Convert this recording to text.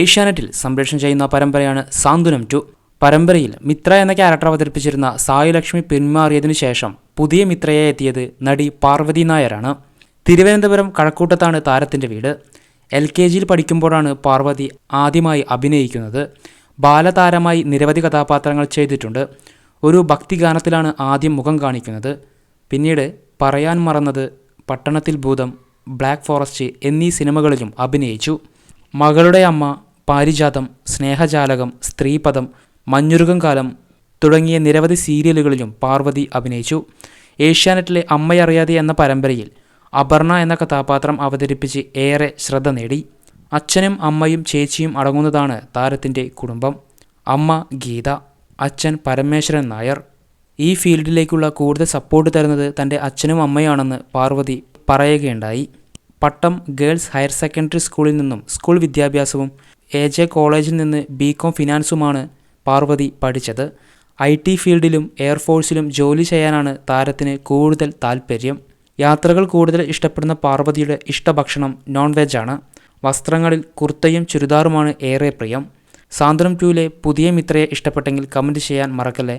ഏഷ്യാനെറ്റിൽ സംപ്രേഷണം ചെയ്യുന്ന പരമ്പരയാണ് സാന്ത്വനം ടു. പരമ്പരയിൽ മിത്ര എന്ന ക്യാരക്ടർ അവതരിപ്പിച്ചിരുന്ന സായി ലക്ഷ്മി പിന്മാറിയതിനു ശേഷം പുതിയ മിത്രയെ എത്തിയത് നടി പാർവതി നായരാണ്. തിരുവനന്തപുരം കഴക്കൂട്ടത്താണ് താരത്തിന്റെ വീട്. എൽ കെ ജിയിൽ പഠിക്കുമ്പോഴാണ് പാർവതി ആദ്യമായി അഭിനയിക്കുന്നത്. ബാലതാരമായി നിരവധി കഥാപാത്രങ്ങൾ ചെയ്തിട്ടുണ്ട്. ഒരു ഭക്തിഗാനത്തിലാണ് ആദ്യം മുഖം കാണിക്കുന്നത്. പിന്നീട് പറയാൻ മറന്നത് പട്ടണത്തിൽ ഭൂതം ബ്ലാക്ക് ഫോറസ്റ്റ് എന്നീ സിനിമകളിലും അഭിനയിച്ചു. മകളുടെ അമ്മ പാരിജാതം സ്നേഹജാലകം സ്ത്രീപദം മഞ്ഞുരുകം കാലം തുടങ്ങിയ നിരവധി സീരിയലുകളിലും പാർവതി അഭിനയിച്ചു. ഏഷ്യാനെറ്റിലെ അമ്മയറിയാതെ എന്ന പരമ്പരയിൽ അപർണ എന്ന കഥാപാത്രം അവതരിപ്പിച്ച് ഏറെ ശ്രദ്ധ നേടി. അച്ഛനും അമ്മയും ചേച്ചിയും അടങ്ങുന്നതാണ് താരത്തിന്റെ കുടുംബം. അമ്മ ഗീത അച്ഛൻ പരമേശ്വരൻ നായർ. ഈ ഫീൽഡിലേക്കുള്ള കൂടുതൽ സപ്പോർട്ട് തരുന്നത് തന്റെ അച്ഛനും അമ്മയാണെന്ന് പാർവതി പറയുകയുണ്ടായി. പട്ടം ഗേൾസ് ഹയർ സെക്കൻഡറി സ്കൂളിൽ നിന്നും സ്കൂൾ വിദ്യാഭ്യാസവും എ ജെ കോളേജിൽ നിന്ന് ബി കോം ഫിനാൻസുമാണ് പാർവതി പഠിച്ചത്. ഐ ടി ഫീൽഡിലും എയർഫോഴ്സിലും ജോലി ചെയ്യാനാണ് താരത്തിന് കൂടുതൽ താൽപ്പര്യം യാത്രകൾ കൂടുതൽ ഇഷ്ടപ്പെടുന്ന പാർവതിയുടെ ഇഷ്ടഭക്ഷണം നോൺ വെജാണ് വസ്ത്രങ്ങളിൽ കുർത്തയും ചുരിദാറുമാണ് ഏറെ പ്രിയം. സാന്ദ്രം ടൂവിലെ പുതിയ മിത്രയെ ഇഷ്ടപ്പെട്ടെങ്കിൽ കമന്റ് ചെയ്യാൻ മറക്കല്ലേ.